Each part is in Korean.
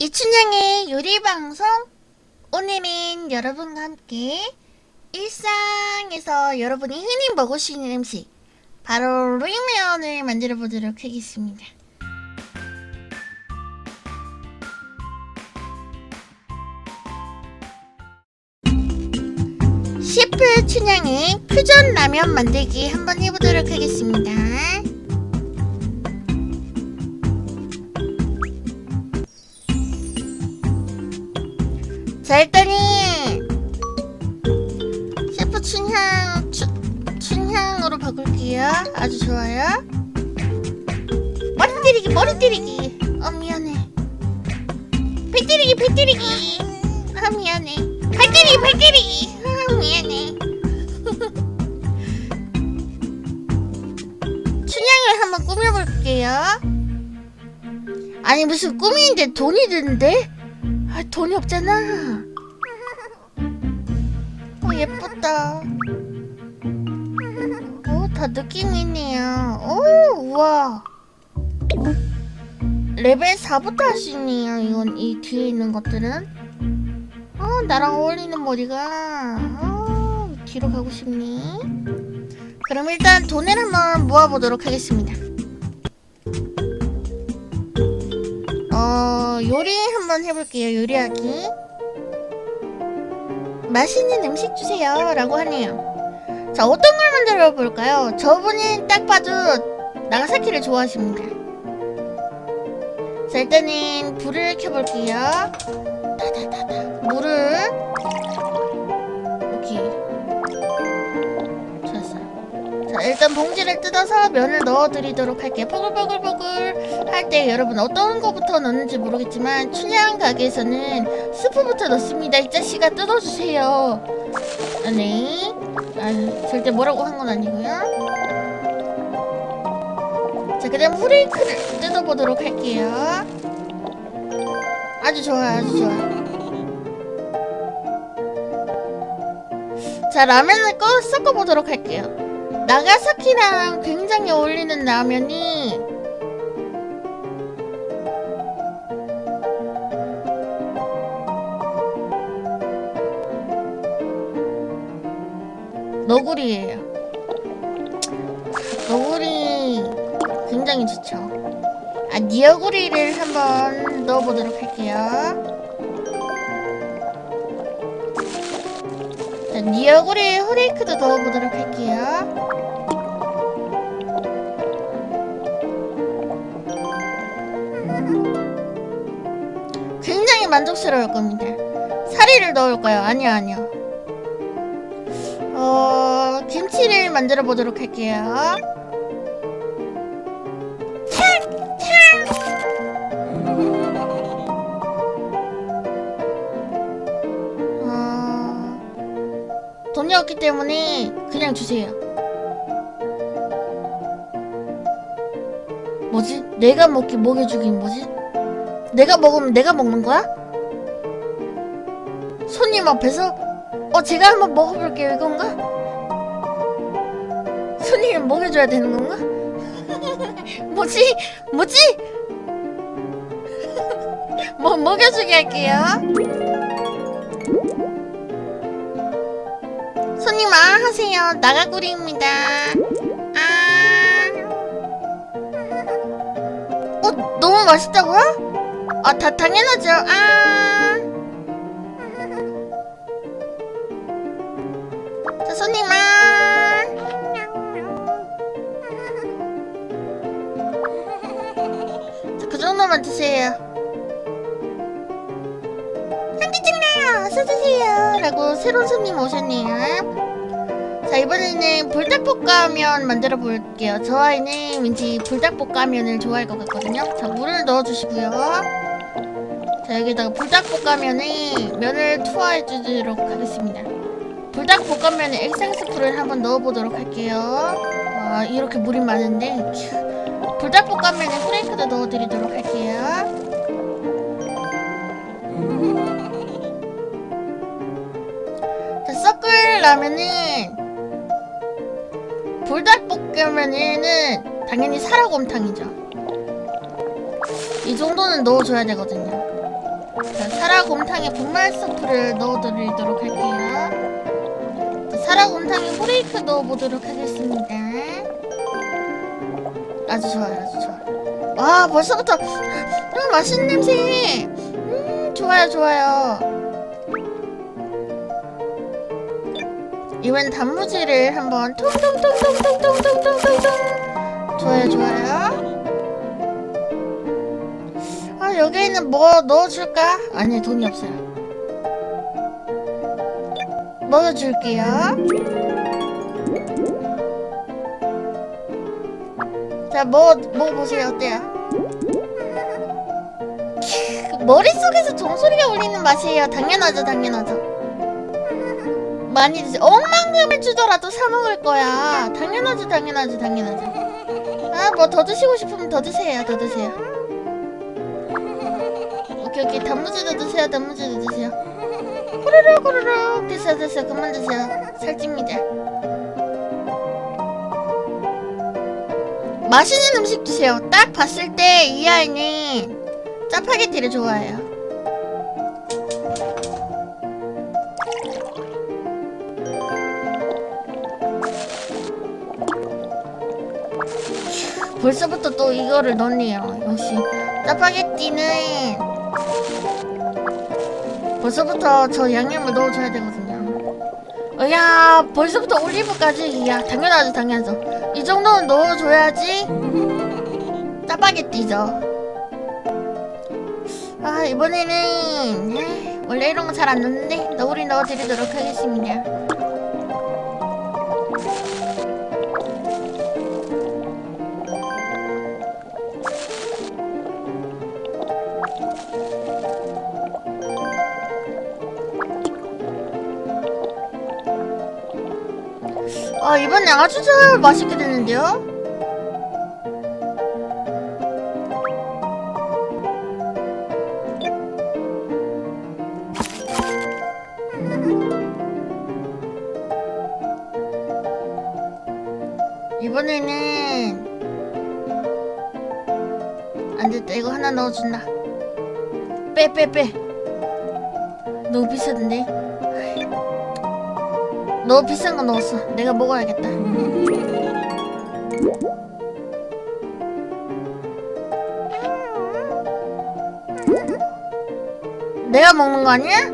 이춘향의 요리방송 오늘은 여러분과 함께 일상에서 여러분이 흔히 있는 음식 바로 루이면을 만들어 보도록 하겠습니다. 셰프 춘향의 퓨전 라면 만들기 한번 해보도록 하겠습니다. 자 일단은 셰프 춘향 추, 춘향으로 바꿀게요. 아주 좋아요. 머리 때리기 머리 때리기. 어 미안해. 배 때리기 배 때리기. 아 미안해. 발 때리기 발 때리기. 아 미안해. 춘향을 한번 꾸며볼게요. 아니 무슨 꾸미는데 돈이 드는데? 아, 돈이 없잖아. 어, 예쁘다. 오, 다 느낌이 있네요. 오, 우와. 레벨 4부터 할 수 있네요. 이건, 이 뒤에 있는 것들은. 어, 나랑 어울리는 머리가. 어, 뒤로 가고 싶니? 그럼 일단 돈을 한번 모아보도록 하겠습니다. 어, 요리 한번 해볼게요. 요리하기. 맛있는 음식 주세요. 라고 하네요. 자, 어떤 걸 만들어 볼까요? 저분이 딱 봐도 나가사키를 좋아하십니다. 자, 일단은 불을 켜볼게요. 다다다다. 물을. 오케이. 좋았어요. 자, 일단 봉지를 뜯어서 면을 넣어드리도록 할게요. 뽀글뽀글뽀글 할 때 여러분 어떤 거부터 넣는지 모르겠지만 춘향 가게에서는 스프부터 넣습니다. 이 자식아 뜯어주세요. 아, 네. 아, 절대 뭐라고 한 건 아니고요. 자, 그다음 후레이크를 뜯어보도록 할게요. 아주 좋아요, 아주 좋아요. 자, 라면을 꺼 섞어보도록 할게요. 나가사키랑 굉장히 어울리는 라면이 너구리예요. 너구리 굉장히 좋죠. 아, 니어구리를 한번 넣어보도록 할게요. 자, 니어구리 후레이크도 넣어보도록 할게요. 굉장히 만족스러울 겁니다. 사리를 넣을까요? 아니요, 아니요. 만들어 보도록 할게요. 어, 돈이 없기 때문에 그냥 주세요. 뭐지? 내가 먹기 먹여주긴 뭐지? 내가 먹으면 내가 먹는 거야? 손님 앞에서? 어, 제가 한번 먹어볼게요, 이건가? 손님 먹여줘야 되는 건가? 뭐지? 뭐지? 뭐, 먹여주게 할게요. 손님, 아, 하세요. 나가구리입니다. 아. 어, 너무 맛있다고요? 아, 다 당연하죠. 아. 새로운 손님 오셨네요. 자, 이번에는 불닭볶음면 만들어 볼게요. 저 아이는 왠지 불닭볶음면을 좋아할 것 같거든요. 자, 물을 넣어주시고요. 자, 여기다가 불닭볶음면에 면을 투하해 주도록 하겠습니다. 불닭볶음면에 액상스프를 한번 넣어보도록 할게요. 와, 이렇게 물이 많은데. 휴. 불닭볶음면에 후레이크도 넣어드리도록 할게요. 섞으려면은 불닭볶음면에는 당연히 사라곰탕이죠. 이 정도는 넣어줘야 되거든요. 자, 사라곰탕에 분말 스프를 넣어드리도록 할게요. 자, 사라곰탕에 후레이크 넣어보도록 하겠습니다. 아주 좋아요, 아주 좋아요. 와, 벌써부터 음, 맛있는 냄새. 음, 좋아요, 좋아요. 이번 단무지를 한번 통통통통통통통통통 좋아요, 좋아요. 아 여기에는 뭐 넣어줄까? 아니 돈이 없어요. 넣어줄게요. 자, 뭐, 뭐 보세요. 어때요? 머릿속에서 종소리가 울리는 맛이에요. 당연하죠, 당연하죠. 많이 드세요. 억만금을 주더라도 사 먹을 거야. 당연하죠, 당연하죠, 당연하죠. 아, 뭐 더 드시고 싶으면 더 드세요, 더 드세요. 오케이 오케이 단무지도 드세요 단무지도 드세요 호로록 호로록 드세요 드세요 그만 드세요 살찝니다 맛있는 음식 드세요 딱 봤을 때 이 아이는 짜파게티를 좋아해요 벌써부터 또 이거를 넣네요 역시 짜파게티는 벌써부터 저 양념을 넣어줘야 되거든요. 어, 야, 벌써부터 올리브까지. 야, 당연하죠, 당연하죠. 이 정도는 넣어줘야지 짜파게티죠. 아, 이번에는 에이, 원래 이런 거 잘 안 넣는데 너구리 넣어드리도록 하겠습니다. 아, 이번에 아주 잘 맛있게 됐는데요? 이번에는 안 됐다. 이거 하나 넣어준다. 빼, 빼, 빼. 너무 비싸던데? 너무 비싼 거 넣었어. 내가 먹어야겠다. 내가 먹는 거 아니야?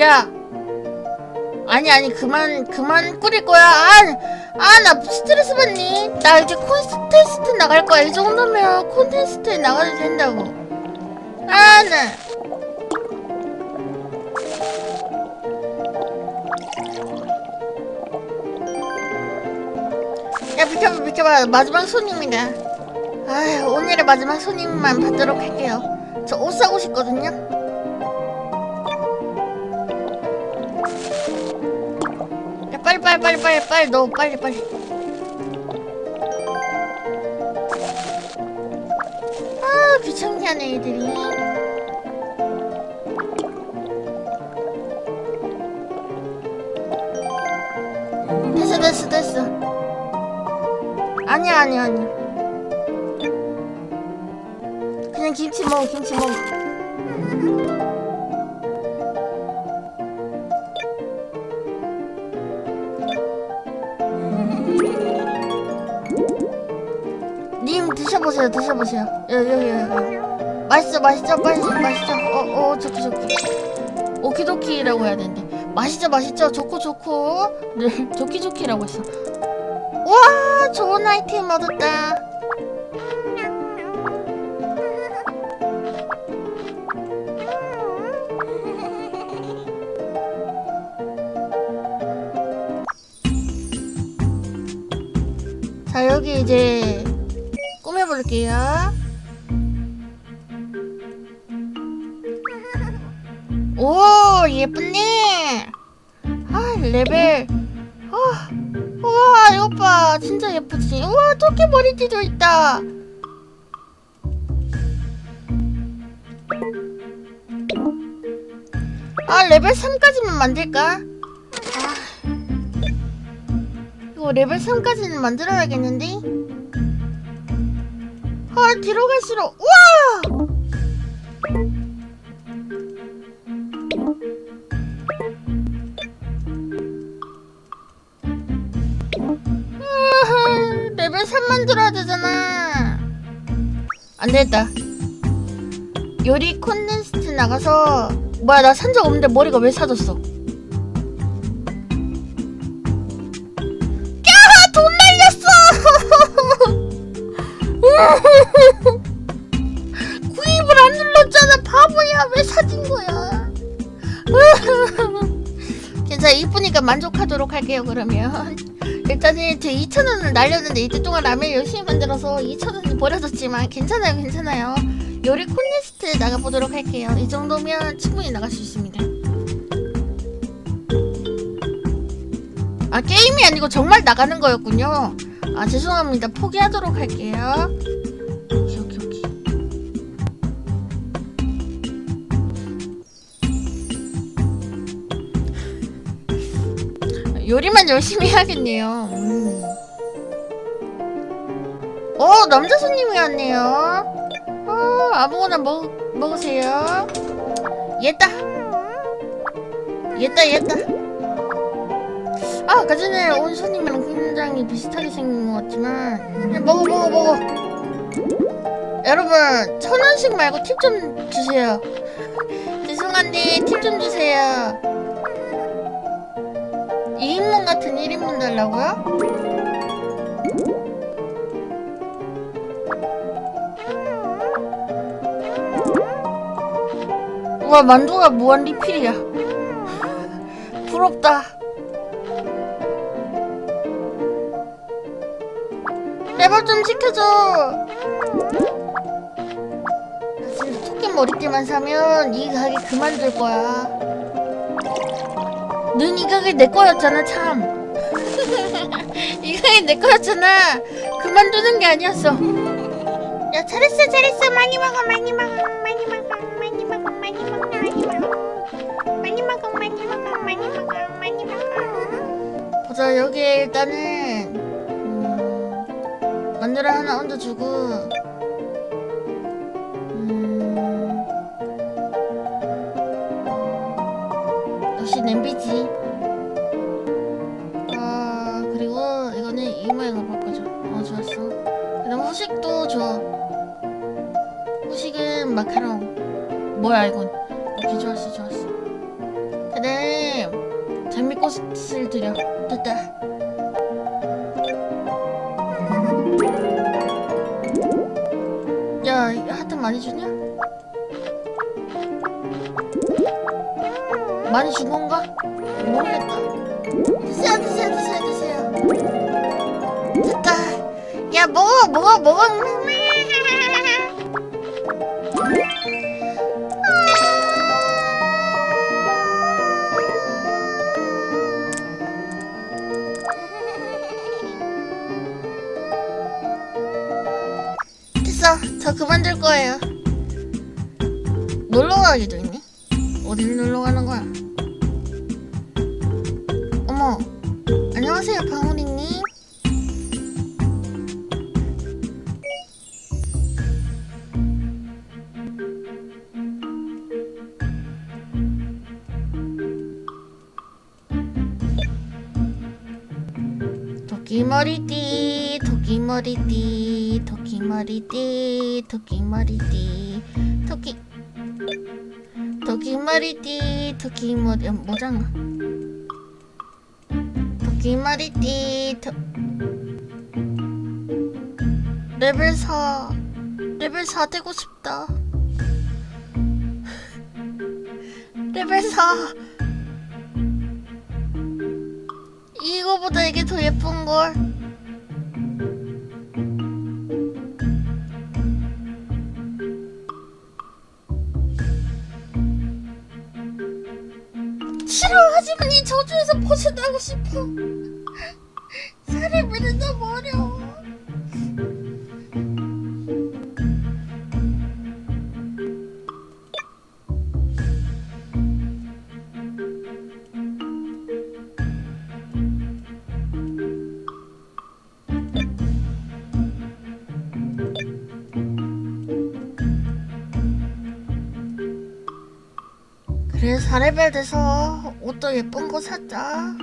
야. 아니 아니 그만 그만 꾸릴 거야. 아아나 스트레스 받니? 나 이제 콘테스트 나갈 거야. 이 정도면 콘테스트에 나가도 된다고. 아 나. 야 비켜봐 비켜봐 마지막 손님이다. 아 오늘의 마지막 손님만 받도록 할게요. 저 옷 사고 싶거든요. 빨리 빨리 빨리 빨리 빨리 넣어 빨리 빨리. 아 귀찮게 하네 애들이. 됐어 됐어 됐어. 아니야 아니야 아니야. 그냥 김치 먹어 김치 먹어 드셔보세요 드셔보세요. 여기 여기 여기. 맛있어 맛있죠 맛있어 맛있죠 어어 좋고 좋고. 오키도키라고 해야 되는데. 맛있죠 맛있죠 좋고 좋고. 네 좋기 좋기라고 했어. 와 좋은 아이템 얻었다. 자 여기 이제 볼게요 오 예쁘네 아 레벨 아 우와 이것 봐. 진짜 예쁘지. 우와, 토끼 머리띠도 있다. 아, 레벨 3까지만 만들까? 아. 이거 레벨 3까지는 만들어야겠는데? 아, 뒤로 갈수록, 우와! 레벨 3 만 들어야 되잖아. 안 되겠다. 요리 콘텐스트 나가서 뭐야 나 산 적 없는데 머리가 왜 사졌어? 바보야 왜 사진 거야? 괜찮아 이쁘니까 만족하도록 할게요 그러면. 일단은 제 2,000원을 날렸는데 이때 동안 라면 열심히 만들어서 2,000원이 버려졌지만 괜찮아요 괜찮아요. 요리 콘테스트 나가보도록 할게요. 이 정도면 충분히 나갈 수 있습니다. 아 게임이 아니고 정말 나가는 거였군요. 아 죄송합니다. 포기하도록 할게요 요리만 열심히 해야겠네요. 음. 어, 남자 손님이 왔네요. 어, 아무거나 먹, 먹으세요. 얘다. 얘다, 얘다. 아, 아까 전에 온 손님이랑 굉장히 비슷하게 생긴 것 같지만. 그냥 먹어, 먹어, 먹어. 여러분, 천 원씩 말고 팁 좀 주세요. 죄송한데, 팁 좀 주세요. 2인분 같은 1인분 달라고요? 우와 만두가 무한 리필이야. 부럽다. 제발 좀 시켜줘. 사실 토끼 머리띠만 사면 이 가게 그만둘 거야 는이 가게 내 거였잖아 참. 이 가게 내 거였잖아. 그만두는 게 아니었어. 야 잘했어 잘했어 많이 먹어 많이 먹어 많이 먹어 많이 먹어 많이 먹어 많이 먹어 많이 먹어 많이 먹어 많이 먹어 많이 먹어 보자 여기에 일단은 음, 마늘 하나 얹어주고 음, 역시 냄비지. 이 모양으로 바꿔줘. 어 좋았어. 그 다음 후식도 줘. 후식은 마카롱. 뭐야 이건? 오케이 좋았어 좋았어. 그 다음 장미꽃을 드려. 됐다. 야 하트 많이 주냐? 많이 준 건가? 모르겠다. 드세요, 드세요, 드세요. 야, 먹어, 먹어, 먹어. 됐어. 저 그만둘 거예요. 놀러 가기도 있네. 어딜 놀러 가는 거야? 어머, 안녕하세요, 방울이님. 토끼 머리띠, 토끼 머리띠, 토끼 머리띠, 토끼. 토끼 머리띠, 토끼 머리, 어, 뭐잖아. 토끼 머리띠, 토... 레벨 4. 레벨 4 되고 싶다. 레벨 4. 이거보다 이게 더 예쁜걸. 이 저주에서 벗어나고 싶어 사례비는 너무 어려워. 그래 사례별 돼서 옷도 예쁜 거 사자.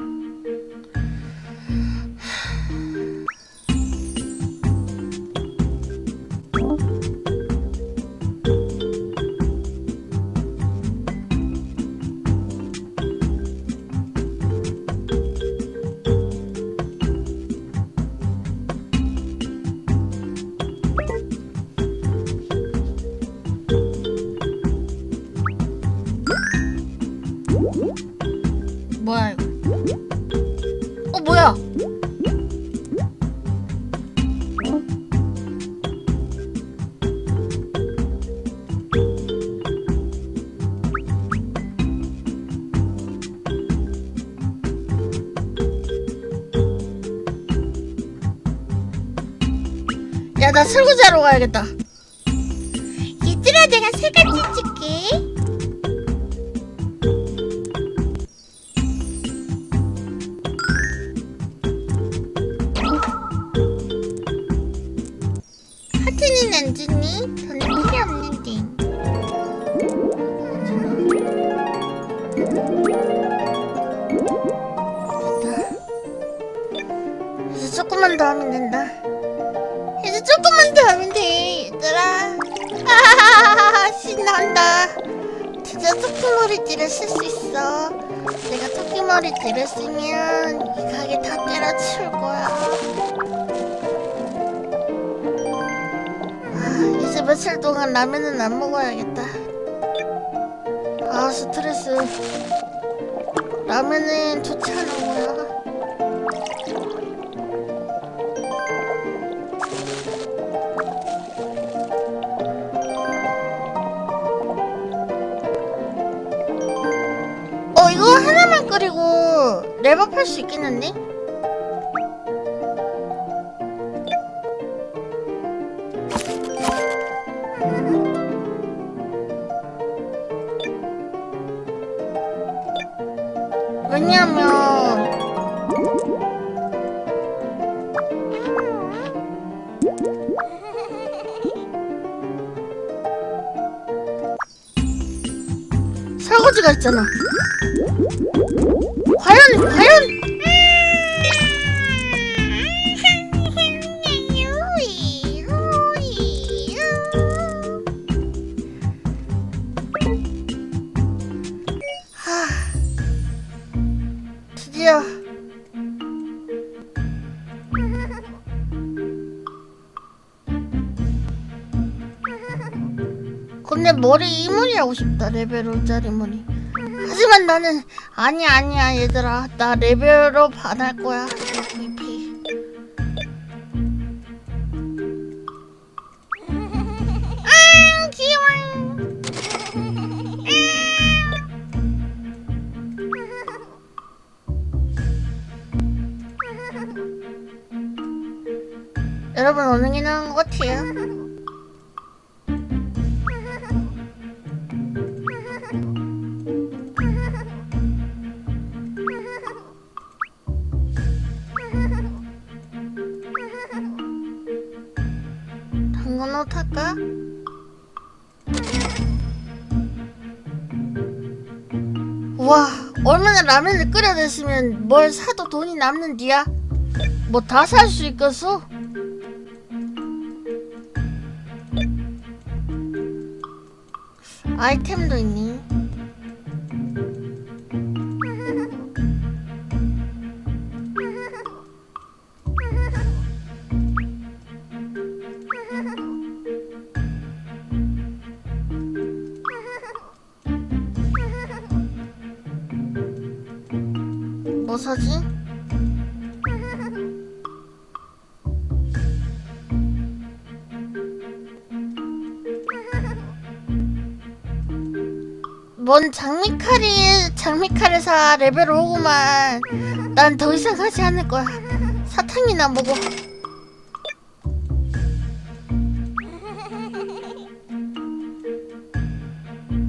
뭐야 이거? 어 뭐야? 야 나 설거지하러 가야겠다. 토끼머리띠를 쓸 수 있어. 내가 토끼머리띠를 쓰면 이 가게 다 때려치울 거야. 아, 이제 며칠 동안 라면은 안 먹어야겠다. 아 스트레스. 라면은 좋지 않은 거야. 하나만 끓이고 랩업 할 수 있겠는데? 머리 이머리 하고 싶다 레벨 5짜리 머리. 하지만 나는 아니야 아니야 얘들아. 나 레벨업 안 할 거야. MVP 아 귀여워. 여러분 나은 것 같아요? 라면을 끓여냈으면 뭘 사도 돈이 남는디야? 뭐 다 살 수 있겠어? 아이템도 있니? 뭐 사지? 뭔 장미칼이 장미칼에서 레벨 5구만 난 더 이상 하지 않을 거야 사탕이나 먹어.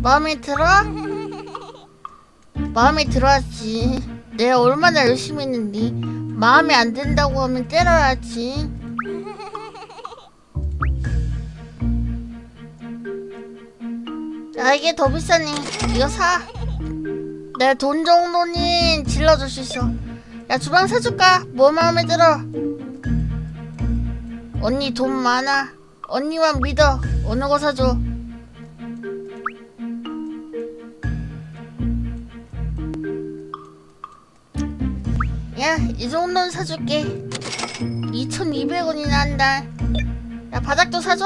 마음에 들어? 마음에 들어야지. 내가 얼마나 열심히 했는데 마음에 안 든다고 하면 때려야지. 야 이게 더 비싸니 이거 사. 내 돈 정도는 질러줄 수 있어. 야 주방 사줄까? 뭐 마음에 들어? 언니 돈 많아. 언니만 믿어. 어느 거 사줘? 야, 이 정도는 사줄게. 2,200원이나 한다. 야, 바닥도 사줘?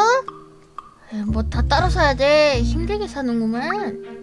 뭐 다 따로 사야 돼. 힘들게 사는구만.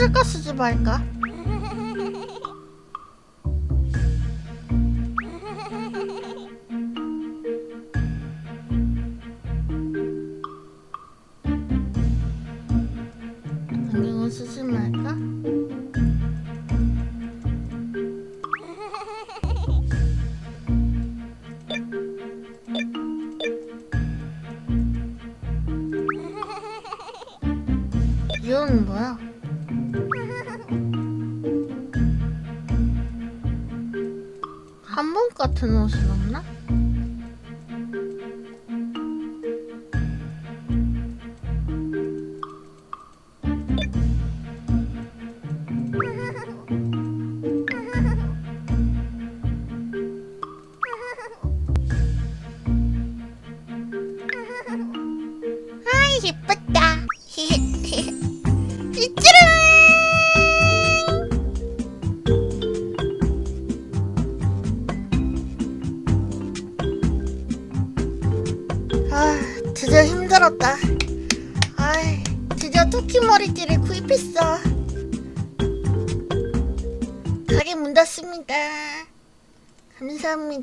쓸까 쓰지 말까? 가게 문